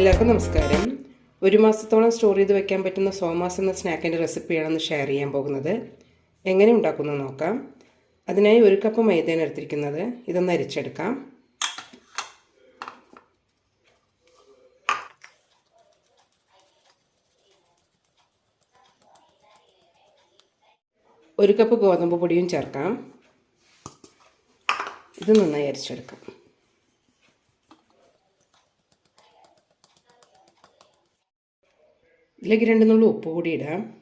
എല്ലാവർക്കും നമസ്കാരം. ഒരു മാസത്തോളം സ്റ്റോർ ചെയ്ത് വെക്കാൻ പറ്റുന്ന സോമാസ് എന്ന സ്നാക്കിന്റെ റെസിപ്പിയാണ് ഇന്ന് ഷെയർ ചെയ്യാൻ പോകുന്നത്. എങ്ങനെ ഉണ്ടാക്കുന്നു നോക്കാം. അതിനായി ഒരു കപ്പ് മൈദയാണ് എടുത്തിരിക്കുന്നത്. ഇതൊന്ന് അരിച്ചെടുക്കാം. ഒരു കപ്പ് ഗോതമ്പ് പൊടിയും ചേർക്കാം. ഇത് നന്നായി അരിച്ചെടുക്കാം. ഇതിലേക്ക് രണ്ട് നുള്ളി ഉപ്പ് കൂടി ഇടാം.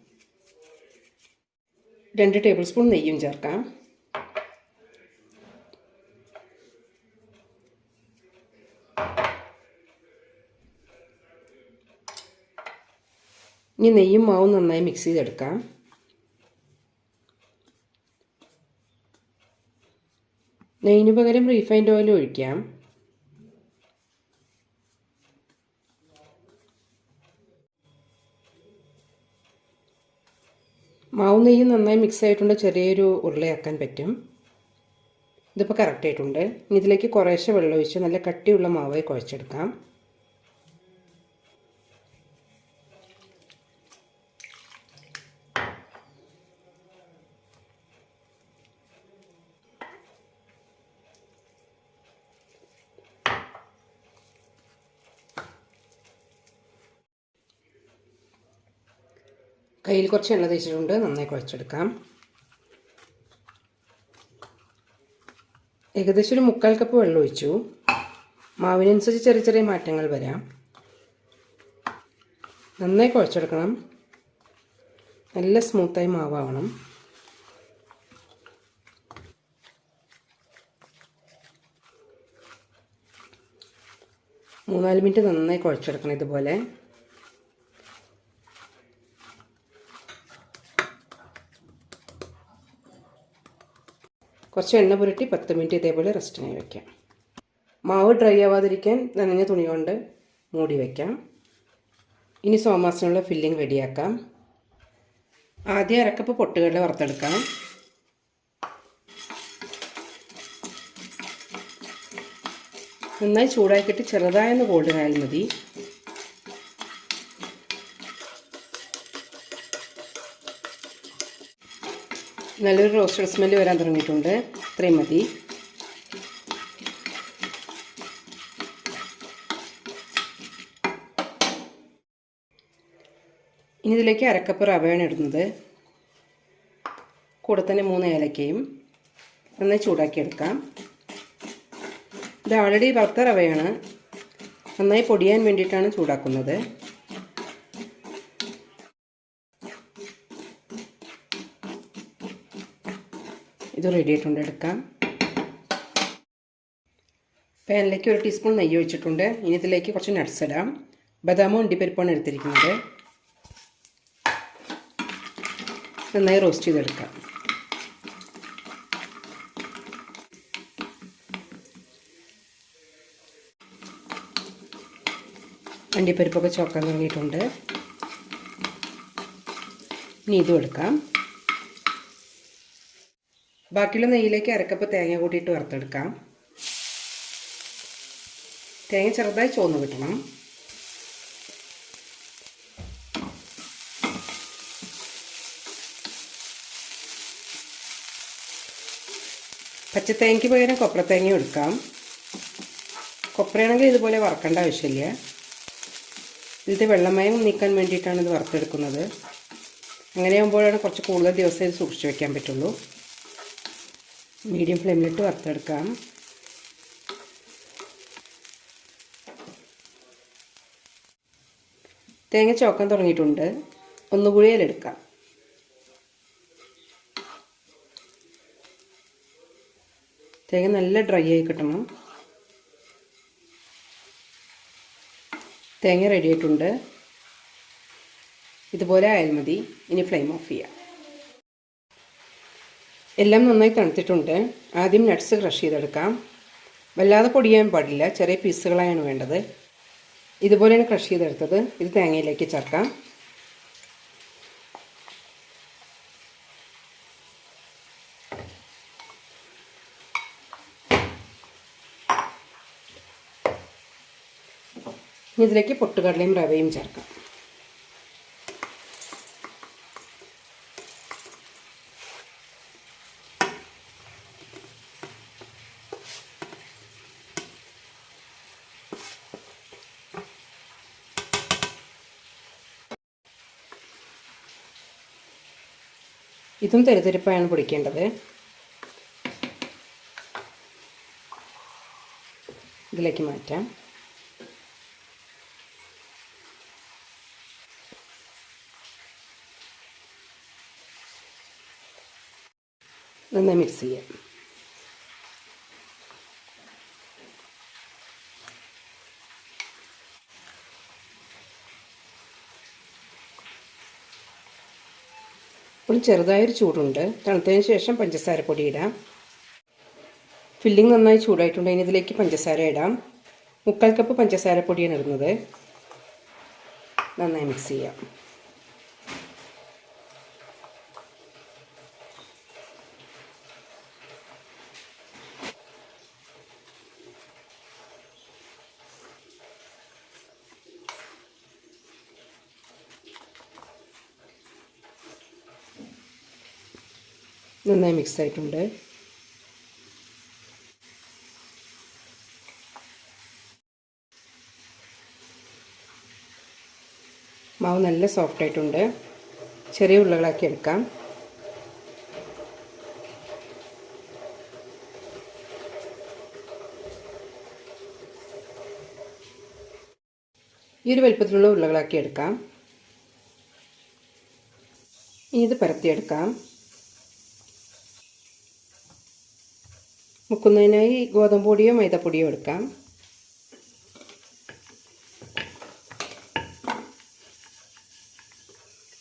രണ്ട് ടേബിൾ സ്പൂൺ നെയ്യും ചേർക്കാം. ഇനി നെയ്യും മാവും നന്നായി മിക്സ് ചെയ്തെടുക്കാം. നെയ്യിന് പകരം റീഫൈൻഡ് ഓയിൽ ഒഴിക്കാം. മാവും നെയ്യും നന്നായി മിക്സ് ആയിട്ടുണ്ട്. ചെറിയൊരു ഉരുളയാക്കാൻ പറ്റും. ഇതിപ്പോൾ ഇനി ഇതിലേക്ക് കുറേശ്ശെ വെള്ളം ഒഴിച്ച് നല്ല കട്ടിയുള്ള മാവായി കുഴച്ചെടുക്കാം. കയ്യിൽ കുറച്ച് എണ്ണ തേച്ചിട്ടുണ്ട്. നന്നായി കുഴച്ചെടുക്കാം. ഏകദേശം ഒരു മുക്കാൽ കപ്പ് വെള്ളം ഒഴിച്ചു. മാവിനനുസരിച്ച് ചെറിയ ചെറിയ മാറ്റങ്ങൾ വരാം. നന്നായി കുഴച്ചെടുക്കണം. നല്ല സ്മൂത്തായി മാവാവണം. മൂന്നാൽ മിനിറ്റ് നന്നായി കുഴച്ചെടുക്കണം ഇതുപോലെ. കുറച്ച് എണ്ണ പുരട്ടി പത്ത് മിനിറ്റ് ഇതേപോലെ റെസ്റ്റിനായി വയ്ക്കാം മാവ് ഡ്രൈ ആവാതിരിക്കാൻ നനഞ്ഞ തുണി കൊണ്ട് മൂടി വയ്ക്കാം ഇനി സോമാസിനുള്ള ഫില്ലിംഗ് റെഡിയാക്കാം ആദ്യം അരക്കപ്പ് പൊട്ടുകടല വറുത്തെടുക്കാം. നന്നായി ചൂടാക്കിയിട്ട് ചെറുതായൊന്ന് ഗോൾഡിനായാലും മതി. നല്ലൊരു റോസ്റ്റഡ് സ്മെല്ല് വരാൻ തുടങ്ങിയിട്ടുണ്ട്. ഇത്രയും മതി. ഇനി ഇതിലേക്ക് അരക്കപ്പ് റവയാണ് ഇടുന്നത്. കൂടെ തന്നെ മൂന്ന് ഏലക്കയും നന്നായി ചൂടാക്കിയെടുക്കാം ഇത് ആൾറെഡി വറുത്ത റവയാണ്. നന്നായി പൊടിയാൻ വേണ്ടിയിട്ടാണ് ചൂടാക്കുന്നത്. ഇത് റെഡി ആയിട്ടുണ്ട് എടുക്കാം. പാനിലേക്ക് ഒരു ടീസ്പൂൺ നെയ്യ് ഒഴിച്ചിട്ടുണ്ട്. ഇനി ഇതിലേക്ക് കുറച്ച് നട്ട്സ് ഇടാം. ബദാമും ഉണ്ടിപ്പരിപ്പാണ് എടുത്തിരിക്കുന്നത്. നന്നായി റോസ്റ്റ് ചെയ്തെടുക്കാം. അണ്ടിപ്പരിപ്പൊക്കെ ചോക്കാൻ തുടങ്ങിയിട്ടുണ്ട്. ഇനി ഇതും എടുക്കാം. ബാക്കിയുള്ള നെയ്യിലേക്ക് അരക്കപ്പ് തേങ്ങ കൂട്ടിയിട്ട് വറുത്തെടുക്കാം. തേങ്ങ ചെറുതായി ചോന്ന് കിട്ടണം. പച്ചത്തേങ്ങയ്ക്ക് പകരം കൊപ്രത്തേങ്ങ എടുക്കാം. കൊപ്രയാണെങ്കിൽ ഇതുപോലെ വറക്കേണ്ട ആവശ്യമില്ല. ഇതിന്റെ വെള്ളമയം നീക്കാൻ വേണ്ടിയിട്ടാണ് ഇത് വറുത്തെടുക്കുന്നത്. അങ്ങനെയാകുമ്പോഴാണ് കുറച്ച് കൂടുതൽ ദിവസം ഇത് സൂക്ഷിച്ചു വയ്ക്കാൻ പറ്റുള്ളൂ. മീഡിയം ഫ്ലെയിമിലിട്ട് വറുത്തെടുക്കാം. തേങ്ങ ചോക്കാൻ തുടങ്ങിയിട്ടുണ്ട്. ഒന്നുകൂടി അതിലെടുക്കാം. തേങ്ങ നല്ല ഡ്രൈ ആയി കിട്ടണം. തേങ്ങ റെഡി ആയിട്ടുണ്ട്. ഇതുപോലെ ആയാൽ മതി. ഇനി ഫ്ലെയിം ഓഫ് ചെയ്യാം. എല്ലാം നന്നായി തണുത്തിട്ടുണ്ട്. ആദ്യം നട്ട്സ് ക്രഷ് ചെയ്തെടുക്കാം. വല്ലാതെ പൊടിയാൻ പാടില്ല. ചെറിയ പീസുകളായാണ് വേണ്ടത്. ഇതുപോലെയാണ് ക്രഷ് ചെയ്തെടുത്തത്. ഇത് തേങ്ങയിലേക്ക് ചേർക്കാം. ഇതിലേക്ക് പൊട്ടുകടലയും റവയും ചേർക്കാം. ഇതും തെരുതെരുപ്പായാണ് പൊടിക്കേണ്ടത്. ഇതിലേക്ക് മാറ്റാം. നന്നായി മിക്സ് ചെയ്യാം. ഇപ്പോൾ ചെറുതായൊരു ചൂടുണ്ട്. തണുത്തതിന് ശേഷം പഞ്ചസാര പൊടി ഇടാം. ഫില്ലിംഗ് നന്നായി ചൂടായിട്ടുണ്ട്. ഇനി ഇതിലേക്ക് പഞ്ചസാര ഇടാം. മുക്കാൽ കപ്പ് പഞ്ചസാര പൊടിയാണ് ഇടുന്നത്. നന്നായി മിക്സ് ചെയ്യാം. നന്നായി മിക്സ് ആയിട്ടുണ്ട്. മാവ് നല്ല സോഫ്റ്റ് ആയിട്ടുണ്ട്. ചെറിയ ഉരുളകളാക്കി എടുക്കാം. ഈ ഒരു വലുപ്പത്തിലുള്ള ഉരുളകളാക്കി എടുക്കാം. ഇനി ഇത് പരത്തിയെടുക്കാം മുക്കുന്നതിനായി ഗോതമ്പ് പൊടിയോ മൈദപ്പൊടിയോ എടുക്കാം.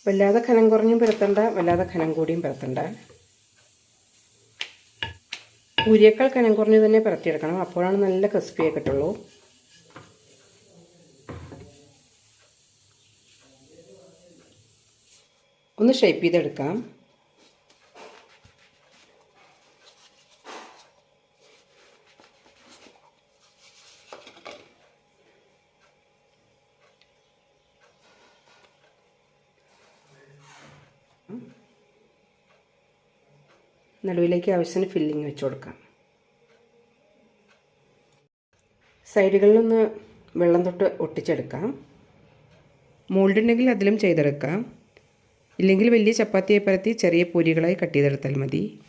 വല്ലാതെ ഖനം കുറഞ്ഞും പരത്തണ്ട വല്ലാതെ ഖനം കൂടിയും പരത്തണ്ട. പൂരിയേക്കാൾ കനം കുറഞ്ഞ് തന്നെ പരത്തിയെടുക്കണം. അപ്പോഴാണ് നല്ല ക്രിസ്പിയായി കിട്ടുള്ളൂ. ഒന്ന് ഷേപ്പ് ചെയ്തെടുക്കാം. നടുവിലേക്ക് ആവശ്യത്തിന് ഫില്ലിങ് വെച്ച് കൊടുക്കാം. സൈഡുകളിലൊന്ന് വെള്ളം തൊട്ട് ഒട്ടിച്ചെടുക്കാം. മോൾഡ് ഉണ്ടെങ്കിൽ അതിലും ചെയ്തെടുക്കാം. ഇല്ലെങ്കിൽ വലിയ ചപ്പാത്തിയെ പരത്തി ചെറിയ പൂരികളായി കട്ട് ചെയ്തെടുത്താൽ മതി.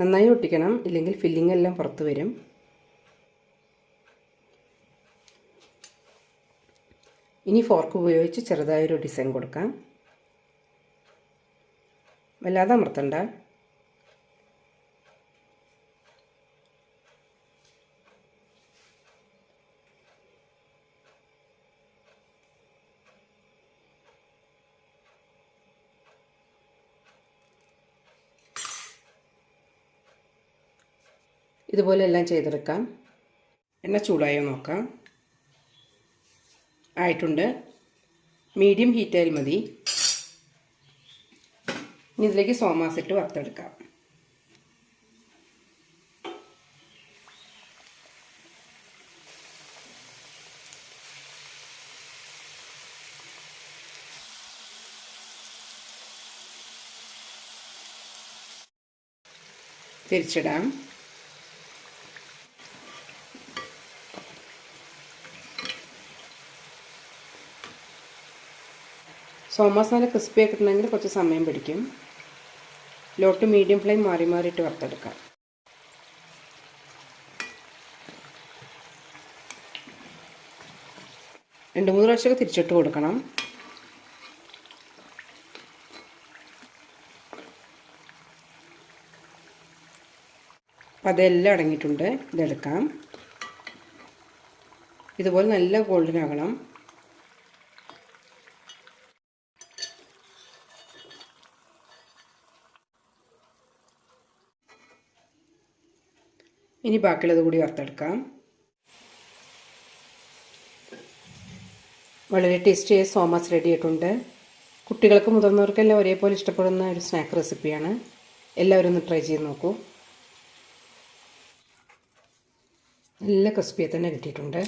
നന്നായി ഒട്ടിക്കണം. ഇല്ലെങ്കിൽ ഫില്ലിംഗ് എല്ലാം പുറത്ത് വരും. ഇനി ഫോർക്ക് ഉപയോഗിച്ച് ചെറുതായൊരു ഡിസൈൻ കൊടുക്കാം. വല്ലാതെ അമർത്തണ്ട. ഇതുപോലെ എല്ലാം ചെയ്തെടുക്കാം. എണ്ണ ചൂടായോ നോക്കാം. ആയിട്ടുണ്ട്. മീഡിയം ഹീറ്റായാൽ മതി. ഇനി ഇതിലേക്ക് സോമാസ് ഇട്ട് വറുത്തെടുക്കാം. തിരിച്ചിടാം. സോമാസ് നല്ല ക്രിസ്പി ആക്കിയിട്ടുണ്ടെങ്കിൽ കുറച്ച് സമയം പിടിക്കും. ലോ ടു മീഡിയം ഫ്ലെയിം മാറി മാറിയിട്ട് വറുത്തെടുക്കാം. രണ്ട് മൂന്ന് പ്രാവശ്യമൊക്കെ തിരിച്ചിട്ട് കൊടുക്കണം. അപ്പം അതെല്ലാം അടങ്ങിയിട്ടുണ്ട്. ഇതെടുക്കാം. ഇതുപോലെ നല്ല ഗോൾഡൻ ആകണം. ഇനി ബാക്കിയുള്ളത് കൂടി വറുത്തെടുക്കാം. വളരെ ടേസ്റ്റിയായ സോമാസ് റെഡി ആയിട്ടുണ്ട്. കുട്ടികൾക്ക് മുതിർന്നവർക്കെല്ലാം ഒരേപോലെ ഇഷ്ടപ്പെടുന്ന ഒരു സ്നാക്ക് റെസിപ്പിയാണ് എല്ലാവരും ഒന്ന് ട്രൈ ചെയ്ത് നോക്കൂ. നല്ല ക്രിസ്പിയെ തന്നെ കിട്ടിയിട്ടുണ്ട്.